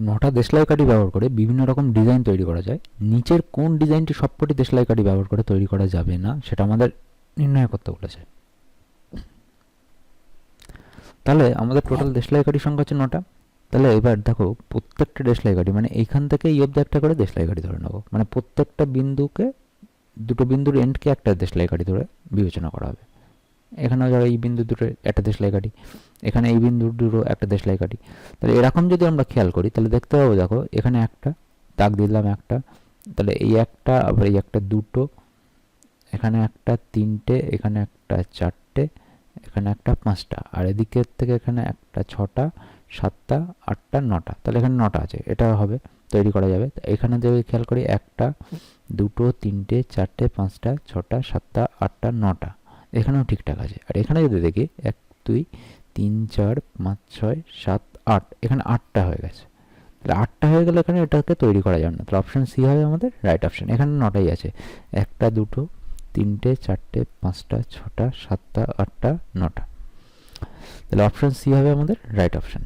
নটা দেশলাই কাঠি ব্যবহার করে বিভিন্ন রকম ডিজাইন তৈরি করা যায়। নিচের কোন ডিজাইনটি সবকটি দেশলাই কাঠি ব্যবহার করে তৈরি করা যাবে না, সেটা আমাদের নির্ণয় করতে বলেছে। তাহলে আমাদের টোটাল দেশলাই কাঠি সংখ্যা হচ্ছে নটা। তাহলে এবার দেখো, প্রত্যেকটা দেশলাই কাঠি মানে এইখান থেকে এই অবধি একটা করে দেশলাই কাঠি ধরে নেব। মানে প্রত্যেকটা বিন্দুকে, দুটো বিন্দুর এন্ডকে একটা দেশলাই কাঠি ধরে বিবেচনা করা হবে। এখানেও যারা এই বিন্দু দুটো একটা দেশলাই কাঠি এখানে এই বিন্দু দুটো একটা দেশলাই কাঠি তাহলে এরকম যদি আমরা খেয়াল করি, তাহলে দেখতে পাবো দেখো, এখানে একটা, দাগ দিলাম একটা, তাহলে এই একটা, আবার এই একটা দুটো, এখানে একটা তিনটে, এখানে একটা চারটে, এখানে একটা পাঁচটা, আর এদিকের থেকে এখানে একটা ছটা, সাতটা, আটটা, নটা, তাহলে এখানে নটা আছে, এটা হবে, তৈরি করা যাবে। এখানে যদি খেয়াল করি, একটা, দুটো, তিনটে, চারটে, পাঁচটা, ছটা, সাতটা, আটটা, নটা এখানেও ঠিকঠাক আছে। আর এখানে যদি দেখি, এক, দুই, তিন, চার, পাঁচ, ছয়, সাত, আট, এখানে আটটা হয়ে গেছে। তাহলে আটটা হয়ে গেলে এখানে এটাকে তৈরি করা যাবে না। তাহলে অপশান সি হবে আমাদের রাইট অপশান এখানে নটাই আছে। একটা, দুটো, তিনটে, চারটে, পাঁচটা, ছটা, সাতটা, আটটা, নটা। তাহলে অপশান সি হবে আমাদের রাইট অপশান